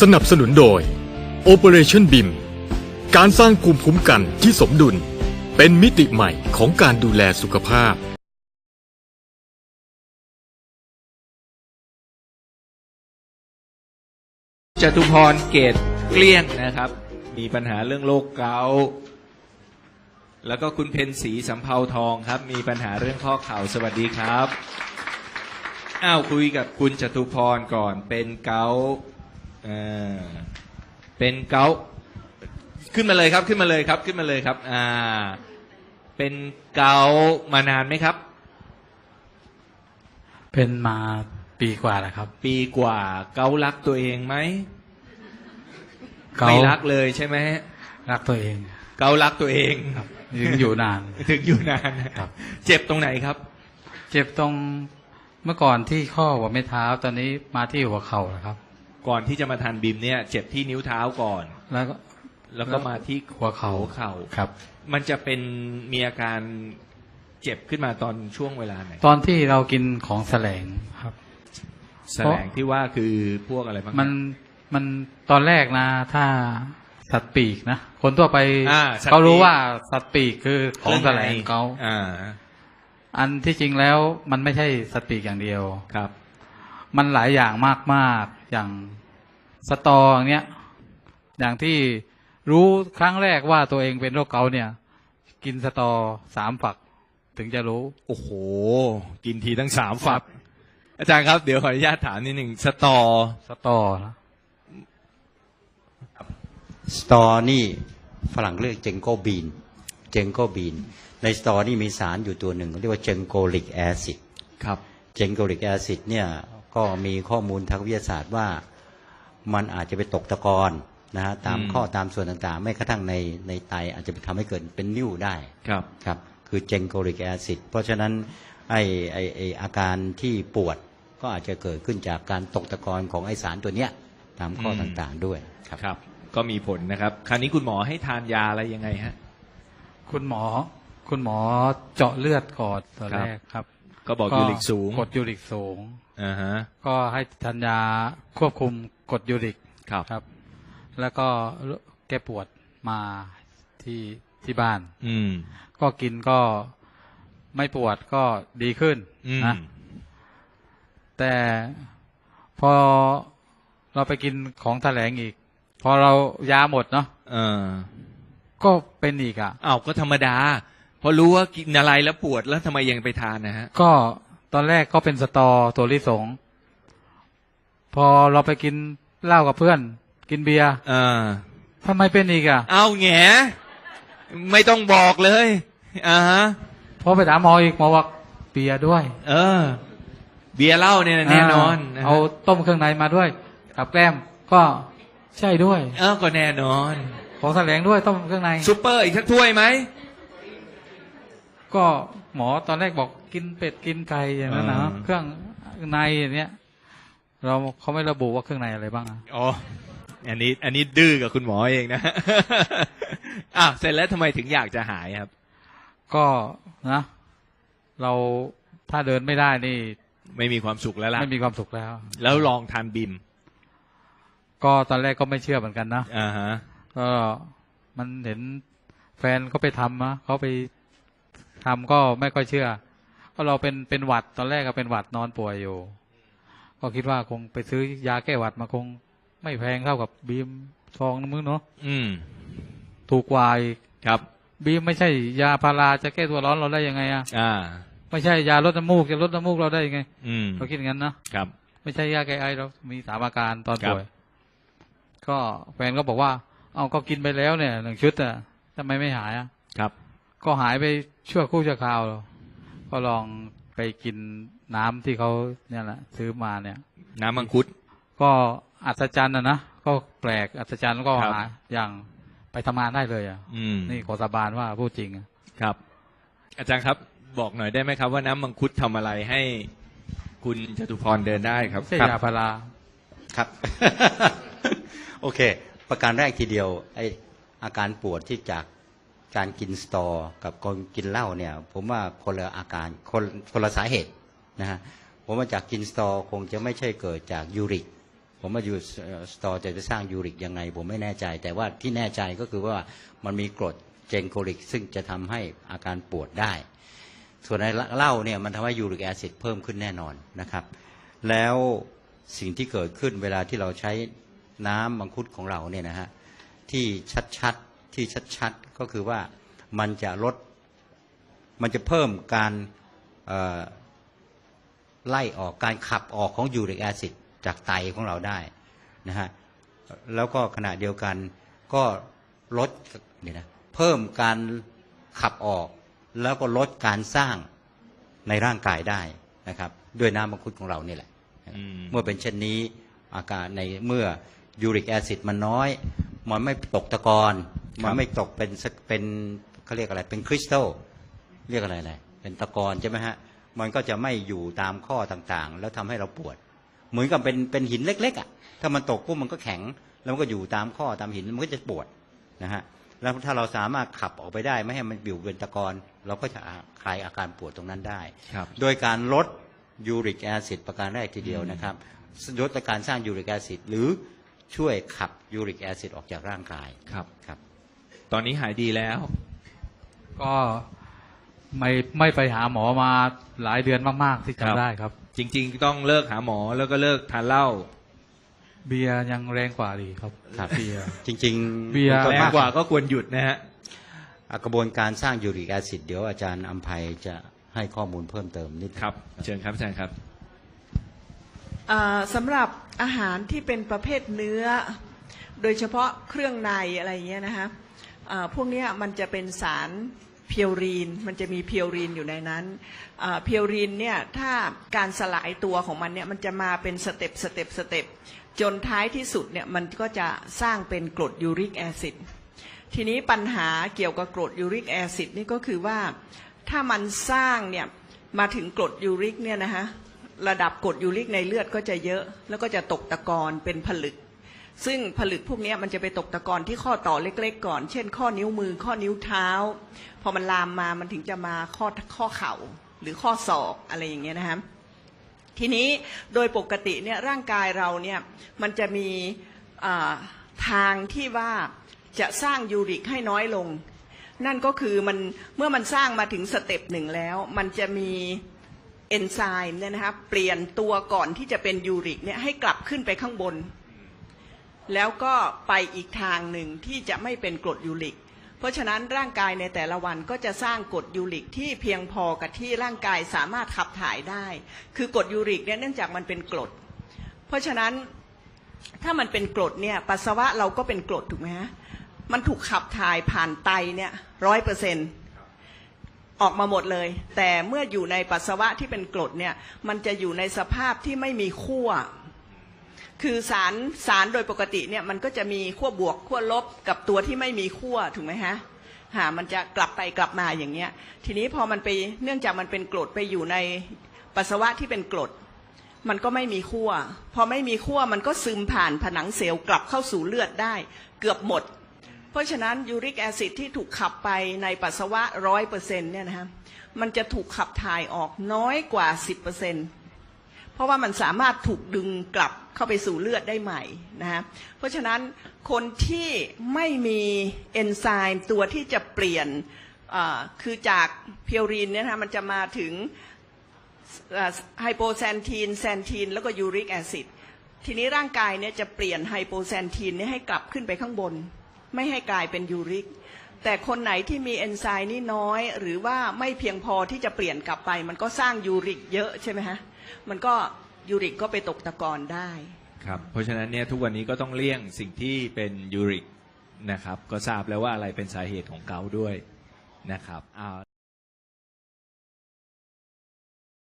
สนับสนุนโดย Operation BIM การสร้างภูมิคุ้มกันที่สมดุล เป็นมิติใหม่ของการดูแลสุขภาพ จตุพรเกตเกลี้ยงนะครับ มีปัญหาเรื่องโรคเกาต์แล้วก็คุณเพนสีสำเภาทองครับ มีปัญหาเรื่องข้อเข่าสวัสดีครับ อ้าวคุยกับคุณจตุพรก่อนเป็นเกาต์ อ่อเป็นเกาต์ขึ้นมาเลยครับขึ้นมาเลยครับ ขึ้นมาเลยครับ อ่า เป็นเกาต์มานานไหมครับ เป็นมาปีกว่าแล้วครับ ปีกว่าเการักตัวเองไหมเกาไม่รักเลยใช่ไหมรักตัวเอง เการักตัวเองครับยังอยู่นาน ถึงอยู่นานครับ เจ็บตรงไหนครับ เจ็บตรงเมื่อก่อนที่ข้อหัวไม่เท้าตอนนี้มาที่หัวเข่าแล้วครับ ก่อนที่จะมาทานบิมเนี่ย เจ็บที่นิ้วเท้าก่อน แล้วก็แล้วก็มาที่หัวเข่าหัวเข่าครับ มันจะเป็นมีอาการเจ็บขึ้นมาตอนช่วงเวลาไหนตอนที่เรากินของแสลงครับแสลงที่ว่าคือพวกอะไรบ้างมันมันตอนแรกนะ ถ้าสัตว์ปีกนะคนทั่วไปอ่าสัตว์เขารู้ปีกว่าสัตว์ปีกคือของแสลงเขาอ่าอันที่จริงแล้วมันไม่ใช่สัตว์ปีกอย่างเดียวครับ มันหลายอย่างมากๆอย่างสตออย่างเนี้ยอย่างที่รู้ครั้งแรกว่าตัวเองเป็นโรคเกาต์เนี่ย กินสตอสามฝัก ถึงจะรู้ โอ้โห กินทีทั้งสามฝัก อาจารย์ครับ เดี๋ยวขออนุญาตถามนิดหนึ่งสตอสตอนะสตอนี่ฝรั่งเรียกเจงโกบีน เจงโกบีน ในสตอนี่มีสารอยู่ตัวหนึ่งเรียกว่าเจงโกลิกแอซิดครับ เจงโกลิกแอซิดเนี่ย ก็มีข้อมูลทางวิทยาศาสตร์ว่ามันอาจจะไปตกตะกอนนะฮะตามอืมข้อตามส่วนต่างๆ ไม่กระทั่งในในไตอาจจะไปทำให้เกิดเป็นนิ่วได้ครับครับ คือเจงโกลิกแอซิดเพราะฉะนั้นไอไอไออาการที่ปวดก็อาจจะเกิดขึ้นจากการตกตะกอนของไอสารตัวเนี้ยตามข้ออืมต่างๆด้วยครับครับ ก็มีผลนะครับ คราวนี้คุณหมอให้ทานยาอะไรยังไงฮะคุณหมอ คุณหมอเจาะเลือดก่อนตอนครับแรกครับ ก็บอกยูริกสูงกดยูริกสูงอ่าฮะก็ให้ทานยาควบคุมกดยูริกครับครับ แล้วก็แก้ปวดมาที่ที่บ้าน อืม ก็กินก็ไม่ปวดก็ดีขึ้นอืมนะแต่พอเราไปกินของแถลงอีก พอเรายาหมดเนาะเออก็เป็นอีกอะอ้าวก็ธรรมดา พอรู้ว่ากินอะไรแล้วปวดแล้วทำไมยังไปทานนะฮะ ก็ตอนแรกก็เป็นสตอตัวลิสง พอเราไปกินเหล้ากับเพื่อน กินเบียร์เออทำไมเป็นอีกอะ เอาแหงไม่ต้องบอกเลยอ่าฮะพอไปถามหมออีกหมอบอกเบียร์ด้วย เออ เบียร์เหล้าเนี่ยแน่นอนนะฮะเอาต้มเครื่องในมาด้วย กับแกล้มก็ใช่ด้วย เออก็แน่นอน ของแสลงด้วยต้มเครื่องในซุปเปอร์อีกสักถ้วยไหม ก็หมอตอนแรกบอกกินเป็ดกินไก่อย่างนั้นนะอ่าเครื่องในอย่างเนี้ย เราเขาไม่ระบุว่าเครื่องในอะไรบ้างอะอ๋ออันนี้ อันนี้ดื้อกับคุณหมอเองนะอ้าวเสร็จแล้วทำไมถึงอยากจะหายครับ ก็นะ เราถ้าเดินไม่ได้นี่ ไม่มีความสุขแล้วล่ะไม่มีความสุขแล้ว แล้วลองทานบิม ก็ตอนแรกก็ไม่เชื่อเหมือนกันนะอ่าฮะก็มันเห็นแฟนเขาไปทำนะเขาไป ทำก็ไม่ค่อยเชื่อ ก็เราเป็นเป็นหวัดตอนแรกก็เป็นหวัดนอนป่วยอยู่ ก็คิดว่าคงไปซื้อยาแก้หวัดมาคง ไม่แพงเท่ากับบีมซองนึงมึงเนาะอืม ถูกกว่าอีกครับ บีมไม่ใช่ยาพาราจะแก้ตัวร้อนเราได้ยังไงอะอ่า ไม่ใช่ยาลดน้ำมูกจะลดน้ำมูกเราได้ยังไง อืมเราคิดอย่างนั้นนะครับ ไม่ใช่ยาแก้ไอเรา มีสามอาการตอนครับป่วย ก็แฟนก็บอกว่า เอาก็กินไปแล้วเนี่ยหนึ่งชุดอะทำไมไม่หายอะครับ ก็หายไปชั่วครู่ชั่วคราว ก็ลองไปกินน้ำที่เขาเนี่ยแหละซื้อมาเนี่ย น้ำมังคุด ก็อัศจรรย์นะนะก็แปลกอัศจรรย์แล้วก็ครับหาอย่างไปทำงานได้เลยอะอืมนี่ขอสาบานว่าพูดจริงอะครับ อาจารย์ครับบอกหน่อยได้ไหมครับ ว่าน้ำมังคุดทำอะไรให้คุณจตุพรเดินได้ครับไม่ใช่ครับยาพาราครับ โอเค ประการแรกทีเดียวไออาการปวดที่จาก การกินสตอกับคนกินเหล้าเนี่ย ผมว่าคนละอาการคนคนละสาเหตุนะฮะผมว่าจากกินสตอคงจะไม่ใช่เกิดจากยูริก ผมมาอยู่สตอจะจะสร้างยูริกยังไง ผมไม่แน่ใจ แต่ว่าที่แน่ใจก็คือว่ามันมีกรดเจนโคลิก ซึ่งจะทำให้อาการปวดได้ ส่วนในเหล้าเนี่ยมันทำให้ยูริกแอซิดเพิ่มขึ้นแน่นอนนะครับ แล้วสิ่งที่เกิดขึ้นเวลาที่เราใช้น้ำมังคุดของเราเนี่ยนะฮะที่ชัดๆ ที่ชัดๆ ก็คือว่ามันจะลดมันจะเพิ่มการเอ่อไล่ออกการขับออกของยูริกแอซิดจากไตของเราได้นะฮะแล้วก็ขณะเดียวกันก็ลดเนี่ยนะเพิ่มการขับออก แล้วก็ลดการสร้างในร่างกายได้นะครับ ด้วยน้ำมังคุดของเรานี่แหละอืมเมื่อเป็นเช่นนี้อาการในเมื่อยูริกแอซิดมันน้อย มันไม่ตกตะกอนครับ มันไม่ตกเป็นสเป็นเขาเรียกอะไรเป็นคริสตัลเรียกอะไรนะเป็นตะกอนใช่ไหมฮะมันก็จะไม่อยู่ตามข้อต่างๆ แล้วทำให้เราปวด เหมือนกับเป็นเป็นหินเล็ก ๆ อะ ถ้ามันตกปุ๊บมันก็แข็ง แล้วมันก็อยู่ตามข้อตามหินมันก็จะปวดนะฮะแล้วถ้าเราสามารถขับออกไปได้ไม่ให้มันอยู่เป็นตะกอนเราก็จะคลายอาการปวดตรงนั้นได้ครับโดยการลดยูริกแอซิดประการแรกทีเดียวนะครับลดการสร้างยูริกแอซิดหรือช่วยขับยูริกแอซิดออกจากร่างกายครับครับ ตอนนี้หายดีแล้ว ก็ไม่ไม่ไปหาหมอมาหลายเดือนมาก ๆ ที่ครับ จำได้ครับ จริง ๆ ต้องเลิกหาหมอแล้วก็เลิกทานเหล้า เบียร์ยังแรงกว่าดีครับครับ เบียร์ จริงเบียร์ก็แรงมากกว่าก็ควรหยุดนะฮะอะกระบวนการสร้างยูริกแอซิดเดี๋ยวอาจารย์อัมภัยจะให้ข้อมูลเพิ่มเติมนิดครับ เชิญครับอาจารย์ครับอ่าสำหรับอาหารที่เป็นประเภทเนื้อ โดยเฉพาะเครื่องในอะไรอย่างเงี้ยนะคะ อ่าพวกเนี้ยมันจะเป็นสารเพียวรีน มันจะมีเพียวรีนอยู่ในนั้นอ่าเพียวรีนเนี่ยถ้าการสลายตัวของมันเนี่ยมันจะมาเป็นสเต็ปสเต็ปสเต็ปจนท้ายที่สุดเนี่ยมันก็จะสร้างเป็นกรดยูริกแอซิดทีนี้ปัญหาเกี่ยวกับกรดยูริกแอซิดนี่ก็คือว่าถ้ามันสร้างเนี่ยมาถึงกรดยูริกเนี่ยนะคะระดับกรดยูริกในเลือดก็จะเยอะ แล้วก็จะตกตะกอนเป็นผลึก ซึ่งผลึกพวกนี้มันจะไปตกตะกอนที่ข้อต่อเล็กๆก่อน เช่น ข้อนิ้วมือ ข้อนิ้วเท้า พอมันลามมามันถึงจะมาข้อข้อเข่าหรือข้อศอกอะไรอย่างเงี้ยนะคะทีนี้โดยปกติเนี่ยร่างกายเราเนี่ยมันจะมีทางที่ว่าจะสร้างยูริกให้น้อยลง นั่นก็คือมันเมื่อมันสร้างมาถึงสเต็ปหนึ่งแล้ว มันจะมีเอนไซม์เนี่ยนะครับเปลี่ยนตัวก่อนที่จะเป็นยูริกเนี่ยให้กลับขึ้นไปข้างบน แล้วก็ไปอีกทางหนึ่งที่จะไม่เป็นกรดยูริก เพราะฉะนั้นร่างกายในแต่ละวันก็จะสร้างกรดยูริกที่เพียงพอกับที่ร่างกายสามารถขับถ่ายได้ คือกรดยูริกเนี่ยเนื่องจากมันเป็นกรด เพราะฉะนั้นถ้ามันเป็นกรดเนี่ยปัสสาวะเราก็เป็นกรดถูกไหมฮะ มันถูกขับถ่ายผ่านไตเนี่ยร้อยเปอร์เซ็นออกมาหมดเลย แต่เมื่ออยู่ในปัสสาวะที่เป็นกรดเนี่ยมันจะอยู่ในสภาพที่ไม่มีขั้ว คือสารสารโดยปกติเนี่ยมันก็จะมีขั้วบวกขั้วลบกับตัวที่ไม่มีขั้วถูกไหมฮะหามันจะกลับไปกลับมาอย่างเงี้ย ทีนี้พอมันไปเนื่องจากมันเป็นกรดไปอยู่ในปัสสาวะที่เป็นกรด มันก็ไม่มีขั้วพอไม่มีขั้วมันก็ซึมผ่านผนังเซลล์กลับเข้าสู่เลือดได้ เกือบหมด เพราะฉะนั้นยูริกแอซิดที่ถูกขับไปในปัสสาวะร้อยเปอร์เซ็นเนี่ยนะฮะมันจะถูกขับถ่ายออกน้อยกว่าสิบเปอร์เซ็นต์ เพราะว่ามันสามารถถูกดึงกลับเข้าไปสู่เลือดได้ใหม่นะฮะเพราะฉะนั้นคนที่ไม่มีเอนไซม์ตัวที่จะเปลี่ยนคือจากเพียวรีนเนี่ยนะฮะมันจะมาถึงไฮโปแซนทีนแซนทีนแล้วก็ยูริกแอซิดทีนี้ร่างกายเนี่ยจะเปลี่ยนไฮโปแซนทีนเนี่ยให้กลับขึ้นไปข้างบน ไม่ให้กลายเป็นยูริก แต่คนไหนที่มีเอนไซม์นี่น้อย หรือว่าไม่เพียงพอที่จะเปลี่ยนกลับไป มันก็สร้างยูริกเยอะใช่ไหมฮะมันก็ยูริกก็ไปตกตะกอนได้ครับเพราะฉะนั้นเนี่ยทุกวันนี้ก็ต้องเลี่ยงสิ่งที่เป็นยูริกนะครับ ก็ทราบแล้วว่าอะไรเป็นสาเหตุของเกาต์ด้วยนะครับอ้า